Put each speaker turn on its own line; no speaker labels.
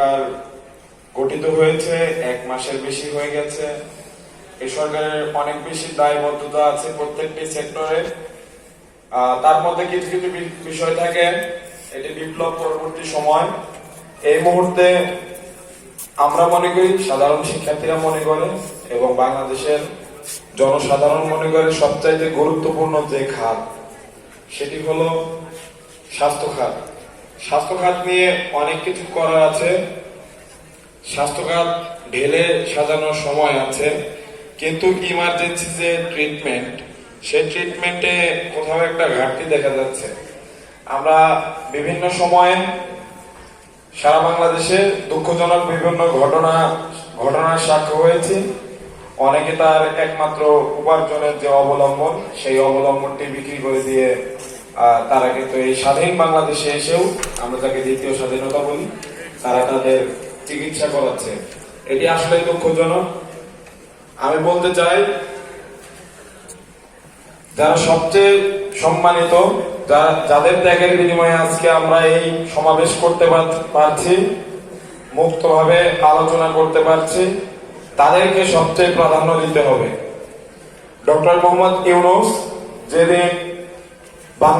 সরকার গঠিত হয়েছে, এক মাসের বেশি হয়ে গেছে। এই সরকারের অনেক বেশি দায়বদ্ধতা আছে প্রত্যেকটি সেক্টরে। তার মধ্যে কিছু কিছু বিষয় থাকে। এটি বিপ্লব পরবর্তী সময়। এই মুহূর্তে আমরা মনে করি সাধারণ শিক্ষার্থীরা মনে করে এবং বাংলাদেশের জনসাধারণ মনে করে সবচাইতে গুরুত্বপূর্ণ যে খাত, সেটি হলো স্বাস্থ্য খাত। স্বাস্থ্য খাত নিয়ে অনেক কিছু করার আছে। স্বাস্থ্য খাত ঢেলে সাজানোর সময় আছে। কিন্তু ইমার্জেন্সি যে ট্রিটমেন্ট সেই ট্রিটমেন্টে কোথাও একটা ঘাটতি দেখা যাচ্ছে। আমরা বিভিন্ন সময়ে সারা বাংলাদেশে দুঃখজনক বিভিন্ন ঘটনা, ঘটনার সাক্ষ্য হয়েছে। অনেকে তার একমাত্র উপার্জনের যে অবলম্বন, সেই অবলম্বনটি বিক্রি করে দিয়ে তারা কিন্তু এই স্বাধীন বাংলাদেশে এসেও, আমরা যাকে দ্বিতীয় স্বাধীনতা বলি, তারা তাদের চিকিৎসা করাচ্ছে। এটি আসলে দুঃখজনক। আমি বলতে চাই, যারা সবচেয়ে সম্মানিত যাদের ত্যাগের বিনিময়ে আজকে আমরা এই সমাবেশ করতে পার- পারছি, মুক্তভাবে আলোচনা করতে পারছি, তাদেরকে সবচেয়ে প্রাধান্য দিতে হবে। ডক্টর মোহাম্মদ ইউনুস যেদিন বাংলা